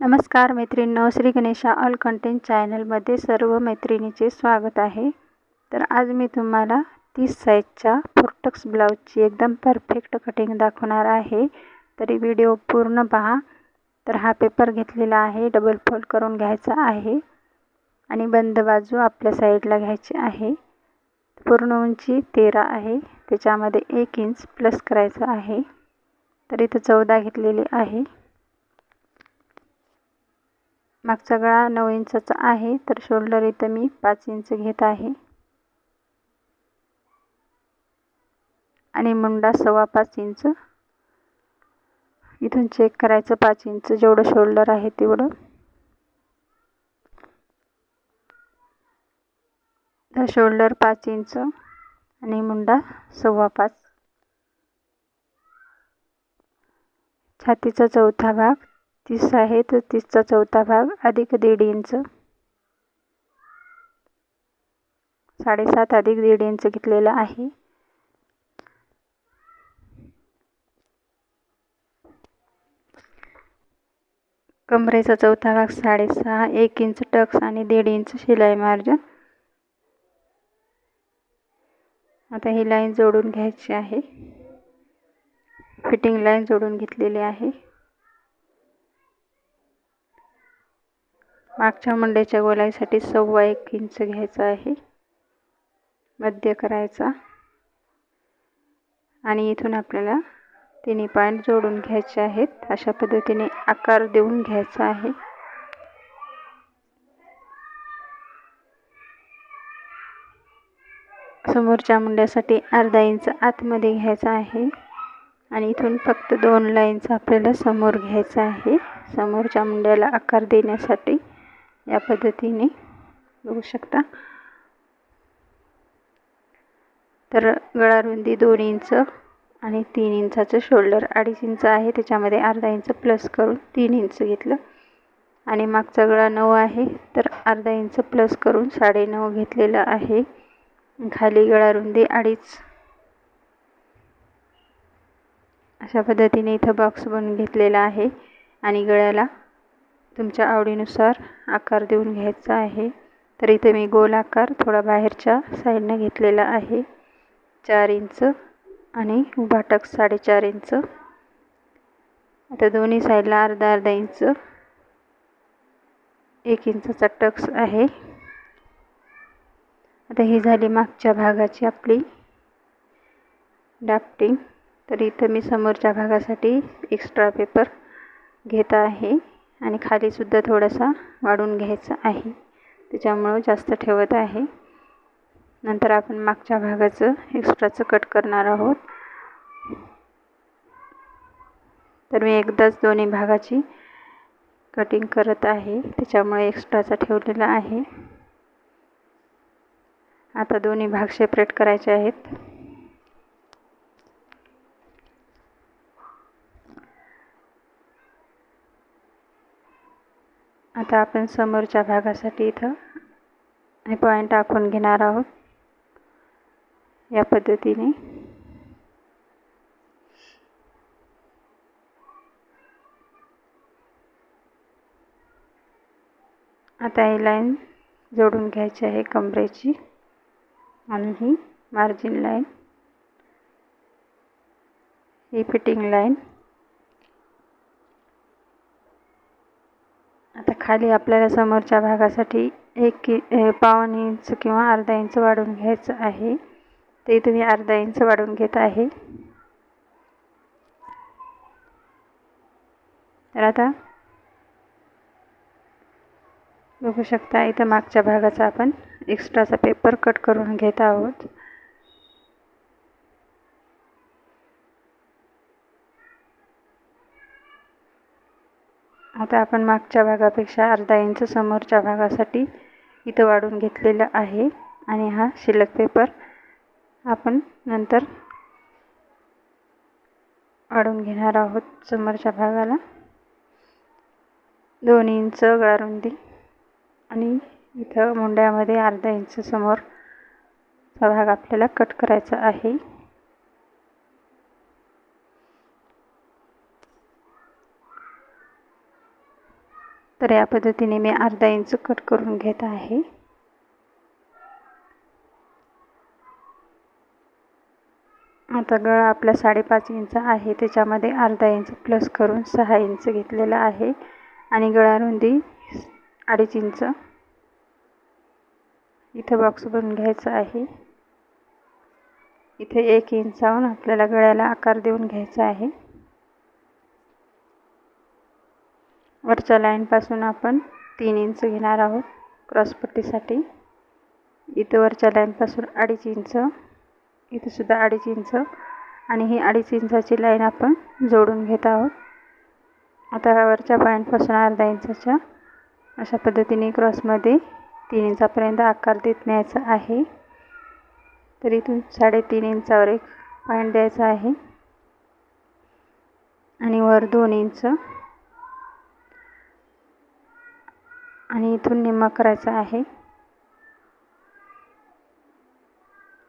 नमस्कार मैत्रिणींनो Shri Ganesha all content चॅनलमध्ये सर्व मैत्रिणीचे स्वागत आहे. तर आज मी तुम्हाला तीस साईजच्या फोर्टक्स ब्लाऊजची एकदम परफेक्ट कटिंग दाखवणार आहे. तरी व्हिडिओ पूर्ण पहा. तर हा पेपर घेतलेला आहे डबल फोल्ड करून घ्यायचा आहे. आणि बंद बाजू आपल्या साईडला घ्यायची आहे. पूर्ण उंची तेरा आहे. त्याच्यामध्ये एक इंच प्लस करायचं आहे. तर इथं चौदा घेतलेली आहे. मागचा गळा नऊ इंचाचा आहे तर शोल्डर इथं मी पाच इंच घेत आहे. आणि मुंडा सव्वा पाच इंच. इथून चेक करायचं पाच इंच जेवढं शोल्डर आहे तेवढं. तर शोल्डर पाच इंच आणि मुंडा सव्वा पाच. छातीचा चौथा भाग तीस आहे तर तीसचा चौथा भाग अधिक दीड इंच. साडेसात अधिक दीड इंच घेतलेला आहे. कमरेचा चौथा भाग साडेसहा एक इंच टक्स आणि दीड इंच शिलाई मार्जिन. आता ही लाईन जोडून घ्यायची आहे. फिटिंग लाईन जोडून घेतलेली आहे. मागच्या मंडेच्या गोलाईसाठी सव्वा एक इंच घ्यायचा आहे. मध्य करायचा. आणि इथून आपल्याला तिन्ही पॉईंट जोडून घ्यायचे आहेत. अशा पद्धतीने आकार देऊन घ्यायचा आहे. समोरच्या मुंड्यासाठी अर्धा इंच आतमध्ये घ्यायचा आहे. आणि इथून फक्त दोन लाईनचा आपल्याला समोर घ्यायचा आहे. समोरच्या मुंड्याला आकार देण्यासाठी या पद्धतीने बघू शकता. तर गळारुंदी दोन इंच आणि तीन इंचाचं शोल्डर अडीच इंच आहे. त्याच्यामध्ये अर्धा इंच प्लस करून तीन इंच घेतलं. आणि मागचा गळा नऊ आहे. तर अर्धा इंच प्लस करून साडेनऊ घेतलेलं आहे. खाली गळारुंदी अडीच. अशा पद्धतीने इथं बॉक्स बनवून घेतलेला आहे. आणि गळ्याला तुमच्या आवडीनुसार आकार देऊन घ्यायचा आहे. तर इथे मी गोल आकार थोडा बाहेरच्या साईडनं घेतलेला आहे. चार इंच आणि उभा टक साडेचार इंच. आता दोन्ही साईडला अर्धा अर्धा इंच. एक इंचाचा टक्स आहे. आता ही झाली मागच्या भागाची आपली डाफ्टिंग तर इथं मी समोरच्या भागासाठी एक्स्ट्रा पेपर घेत आहे. आणि खालीसुद्धा थोडासा वाढून घ्यायचा आहे. त्याच्यामुळं जास्त ठेवत आहे. नंतर आपण मागच्या भागाचं एक्स्ट्राचं कट करणार आहोत. तर मी एकदाच दोन्ही भागाची कटिंग करत आहे. त्याच्यामुळे एक्स्ट्राचा ठेवलेला आहे. आता दोन्ही भाग सेपरेट करायचे आहेत. आता आपण समोरच्या भागासाठी इथं हे पॉईंट आखून घेणार आहोत. या पद्धतीने. आता ही लाईन जोडून घ्यायची आहे कमरेची आणि ही मार्जिन लाईन ही फिटिंग लाईन खाली आपल्याला समोरच्या भागासाठी एक कि पावन इंच किंवा अर्धा इंच वाढवून घ्यायचं आहे. ते तुम्ही अर्धा इंच वाढवून घेत आहे. तर आता बघू शकता इथं मागच्या भागाचा आपण एक्स्ट्राचा पेपर कट करून घेत आहोत. आता आपण मागच्या भागापेक्षा अर्धा इंच समोरच्या भागासाठी इथं वाढून घेतलेलं आहे. आणि हा शिल्लक पेपर आपण नंतर वाढून घेणार आहोत समोरच्या भागाला. दोन इंच गळारुंदी आणि इथं मुंड्यामध्ये अर्धा इंच समोर भाग आपल्याला कट करायचा आहे. तर या पद्धतीने मी अर्धा इंच कट करून घेत आहे. आता गळा आपला साडेपाच इंच आहे. त्याच्यामध्ये अर्धा इंच प्लस करून सहा इंच घेतलेला आहे. आणि गळा रुंदी अडीच इंच. इथं बॉक्स बनवून घ्यायचा आहे. इथे एक इंचावून आपल्याला गळ्याला आकार देऊन घ्यायचा आहे. वरच्या लाईनपासून आपण तीन इंच घेणार आहोत. क्रॉसपट्टीसाठी इथं वरच्या लाईनपासून अडीच इंच इथंसुद्धा अडीच इंच आणि ही अडीच इंचाची लाईन आपण जोडून घेत आहोत. आता वरच्या पॉईंटपासून अर्धा इंचाच्या अशा पद्धतीने क्रॉसमध्ये तीन इंचापर्यंत आकार देत न्यायचा आहे. तर इथून साडेतीन इंचावर एक पॉईंट द्यायचा आहे. आणि वर दोन इंच आणि इथून निम्मा करायचा आहे.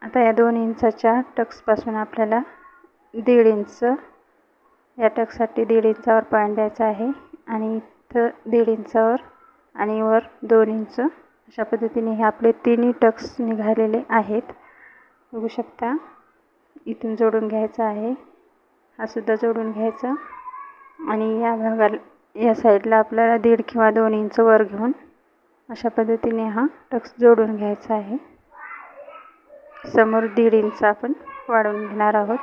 आता या दोन इंचाच्या टक्सपासून आपल्याला दीड इंच या टक्ससाठी दीड इंचावर पॉईंट द्यायचा आहे आणि इथं दीड इंचावर आणि वर दोन इंच. अशा पद्धतीने हे आपले तिन्ही टक्स निघालेले आहेत. बघू शकता इथून जोडून घ्यायचा आहे. हा सुद्धा जोडून घ्यायचा आणि या भागाला या साईडला आपल्याला दीड किंवा दोन इंच वर घेऊन अशा पद्धतीने हा टक्स जोडून घ्यायचा आहे. समोर दीड इंच आपण वाढवून घेणार आहोत.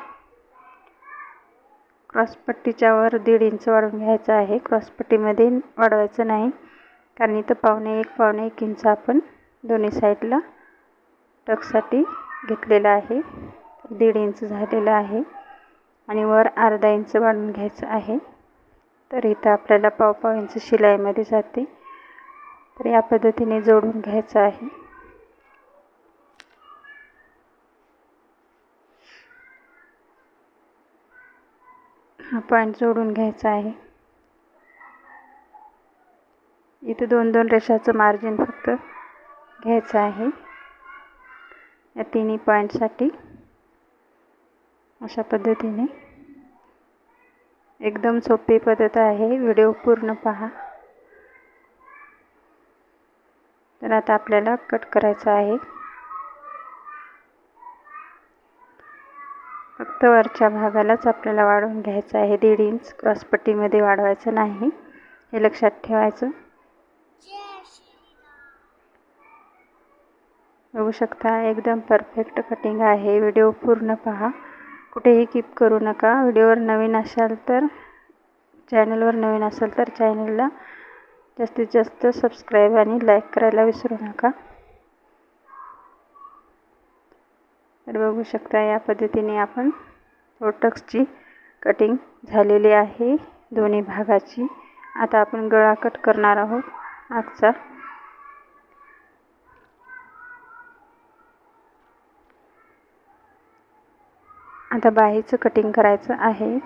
क्रॉसपट्टीच्या वर दीड इंच वाढवून घ्यायचं आहे. क्रॉसपट्टीमध्ये वाढवायचं नाही. कारण इथं पावणे एक पावणे एक इंच आपण दोन्ही साईडला टक्ससाठी घेतलेला आहे. दीड इंच झालेलं आहे. आणि वर अर्धा इंच वाढवून घ्यायचं आहे. तर इथं आपल्याला पावपाव इंच शिलाईमध्ये जाते. तर या पद्धतीने जोडून घ्यायचं आहे. हा पॉईंट जोडून घ्यायचा आहे. इथं दोन दोन रेषाचं मार्जिन फक्त घ्यायचं आहे. या तिन्ही पॉईंटसाठी अशा पद्धतीने एकदम सोपी पद्धत आहे. व्हिडिओ पूर्ण पहा. तर आता आपल्याला कट करायचं आहे. फक्त वरच्या भागालाच आपल्याला वाढवून घ्यायचं आहे. दीड इंच क्रॉसपट्टीमध्ये वाढवायचं नाही. हे लक्षात ठेवायचं. बघू शकता एकदम परफेक्ट कटिंग आहे. व्हिडिओ पूर्ण पहा. कुठेही कीप करू नका. व्हिडिओवर नवीन असाल तर चॅनलवर नवीन असाल तर चॅनलला जास्तीत जास्त सबस्क्राईब आणि लाईक करायला विसरू नका. तर बघू शकता या पद्धतीने आपण प्रोटक्सची कटिंग झालेली आहे. दोन्ही भागाची. आता आपण गळा कट करणार आहोत. आजचा आता बाहीचं कटिंग करायचं आहे.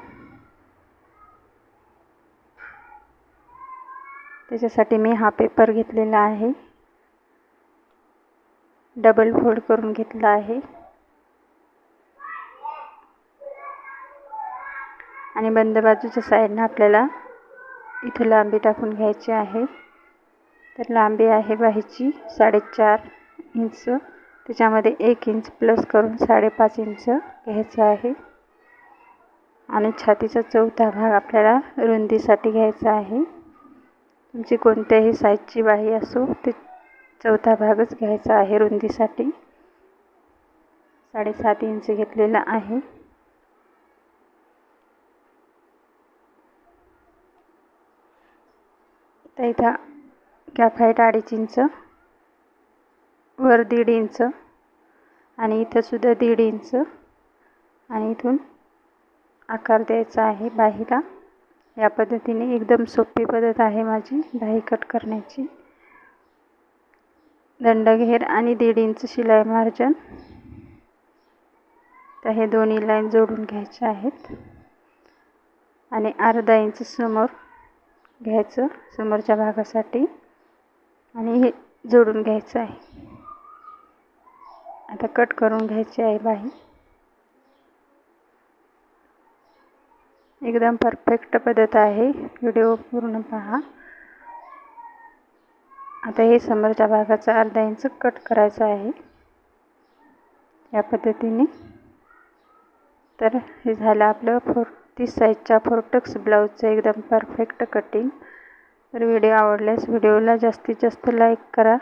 त्याच्यासाठी मी हा पेपर घेतलेला आहे. डबल फोल्ड करून घेतला आहे. आणि बंद बाजूच्या साईडनं आपल्याला इथं लांबी टाकून घ्यायची आहे. तर लांबी आहे बाहीची साडेचार इंच. त्याच्यामध्ये एक इंच प्लस करून साडेपाच इंच घ्यायचं आहे. आणि छातीचा चौथा भाग आपल्याला रुंदीसाठी घ्यायचा आहे. तुमची कोणत्याही साईजची बाही असो ते चौथा भागच घ्यायचा आहे रुंदीसाठी. साडेसात इंच घेतलेला आहे. तर इथं कॅप हाईट अडीच इंच वर दीड इंच आणि इथंसुद्धा दीड इंच आणि इथून आकार द्यायचा आहे बाहीला. या पद्धतीने एकदम सोपी पद्धत आहे माझी बाही कट करण्याची. दंडघेर आणि दीड इंच शिलाई मार्जन. तर हे दोन्ही लाईन जोडून घ्यायचे आहेत. आणि अर्धा इंच समोर घ्यायचं समोरच्या भागासाठी. आणि हे जोडून घ्यायचं आहे. आता कट करून घ्यायची आहे बाही एकदम परफेक्ट पद्धत आहे. व्हिडिओ पूर्ण पहा. आता हे समोरच्या भागाचा अर्धा इंच कट करायचा आहे. या पद्धतीने. तर हे झालं आपलं फोर तीस साईजच्या फोर्टक्स ब्लाऊजचं एकदम परफेक्ट कटिंग तर व्हिडिओ आवडल्यास व्हिडिओला जास्तीत जास्त लाईक करा.